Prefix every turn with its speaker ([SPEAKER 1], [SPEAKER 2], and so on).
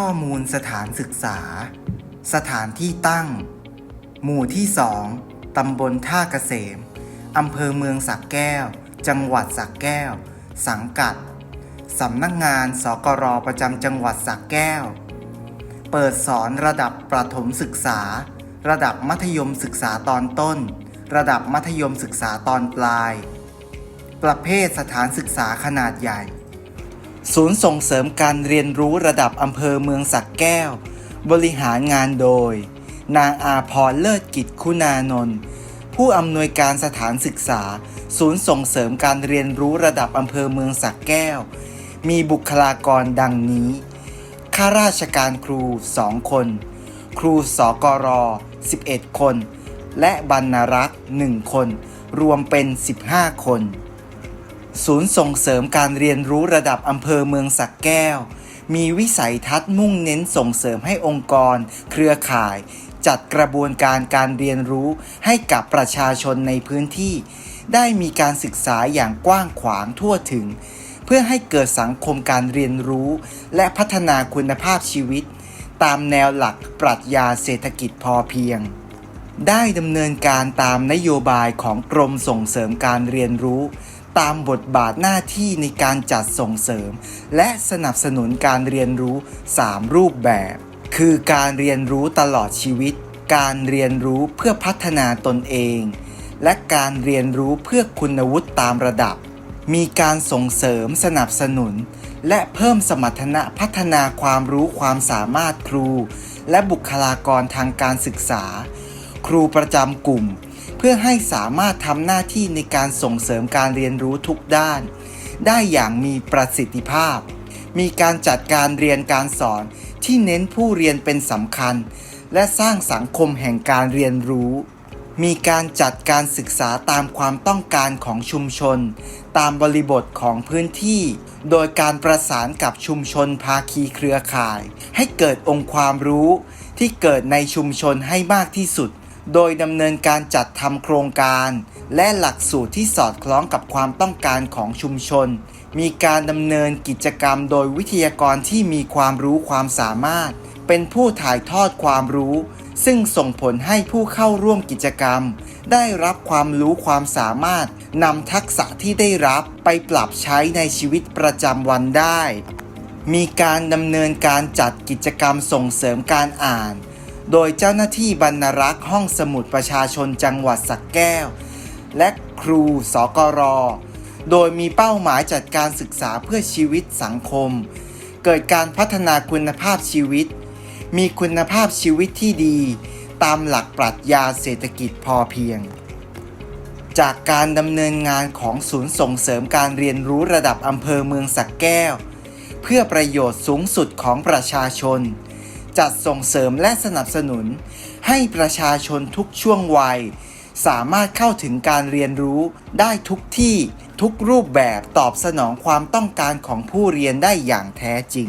[SPEAKER 1] ข้อมูลสถานศึกษา สถานที่ตั้ง หมู่ที่สองตำบลท่าเกษมอำเภอเมืองสักแก้ว จังหวัดสักแก้ว สังกัด สำนักงานสกรประจำจังหวัดสักแก้ว เปิดสอนระดับประถมศึกษา ระดับมัธยมศึกษาตอนต้น ระดับมัธยมศึกษาตอนปลาย ประเภทสถานศึกษาขนาดใหญ่ ศูนย์ส่งเสริมการเรียนรู้ระดับอำเภอเมืองสักแก้ว บริหารงานโดย นางอาพรเลิศกิจคุณานนท์ผู้อำนวยการสถานศึกษา ศูนย์ส่งเสริมการเรียนรู้ระดับอำเภอเมืองสักแก้ว มีบุคลากรดังนี้ ข้าราชการครู 2 คน ครูสกร 11 คน และบรรณรักษ์ 1 คน รวมเป็น 15 คน ศูนย์ส่งเสริมการเรียนรู้ระดับอำเภอเมืองสักแก้ว มีวิสัยทัศน์มุ่งเน้นส่งเสริมให้องค์กร เครือข่าย จัดกระบวนการการเรียนรู้ให้กับประชาชนในพื้นที่ ได้มีการศึกษาอย่างกว้างขวางทั่วถึง เพื่อให้เกิดสังคมการเรียนรู้ และพัฒนาคุณภาพชีวิต ตามแนวหลักปรัชญาเศรษฐกิจพอเพียงได้ดำเนินการตามนโยบายของกรมส่งเสริมการเรียนรู้ ตามบทบาทหน้าที่ในการจัดส่งเสริม และสนับสนุนการเรียนรู้ 3 รูปแบบ คือการเรียนรู้ตลอดชีวิต การเรียนรู้เพื่อพัฒนาตนเอง และการเรียนรู้เพื่อคุณวุฒิตามระดับ มีการส่งเสริมสนับสนุน และเพิ่มสมรรถนะพัฒนาความรู้ความสามารถครู และบุคลากรทางการศึกษา ครูประจำกลุ่ม พื่อให้สามารถทำหน้าที่ในการส่งเสริมการเรียนรู้ทุกด้าน ได้อย่างมีประสิทธิภาพ มีการจัดการเรียนการสอนที่เน้นผู้เรียนเป็นสำคัญ และสร้างสังคมแห่งการเรียนรู้ มีการจัดการศึกษาตามความต้องการของชุมชน ตามบริบทของพื้นที่ โดยการประสานกับชุมชนภาคีเครือข่าย ให้เกิดองค์ความรู้ที่เกิดในชุมชนให้มากที่สุด โดยดำเนินการจัดทำโครงการ และหลักสูตรที่สอดคล้องกับความต้องการของชุมชน มีการดำเนินกิจกรรมโดยวิทยากรที่มีความรู้ความสามารถ เป็นผู้ถ่ายทอดความรู้ ซึ่งส่งผลให้ผู้เข้าร่วมกิจกรรม ได้รับความรู้ความสามารถนำทักษะที่ได้รับไปปรับใช้ในชีวิตประจำวันได้ มีการดำเนินการจัดกิจกรรมส่งเสริมการอ่าน โดยเจ้าหน้าที่บรรณรักษ์ห้องสมุดประชาชนจังหวัดสักแก้ว และครูสกร โดยมีเป้าหมายจัดการศึกษาเพื่อชีวิตสังคม เกิดการพัฒนาคุณภาพชีวิต มีคุณภาพชีวิตที่ดี ตามหลักปรัชญาเศรษฐกิจพอเพียง จากการดำเนินงานของศูนย์ส่งเสริมการเรียนรู้ระดับอำเภอเมืองสักแก้ว เพื่อประโยชน์สูงสุดของประชาชน จัดส่งเสริมและสนับสนุน ให้ประชาชนทุกช่วงวัย สามารถเข้าถึงการเรียนรู้ได้ทุกที่ทุกรูปแบบตอบสนองความต้องการของผู้เรียนได้อย่างแท้จริง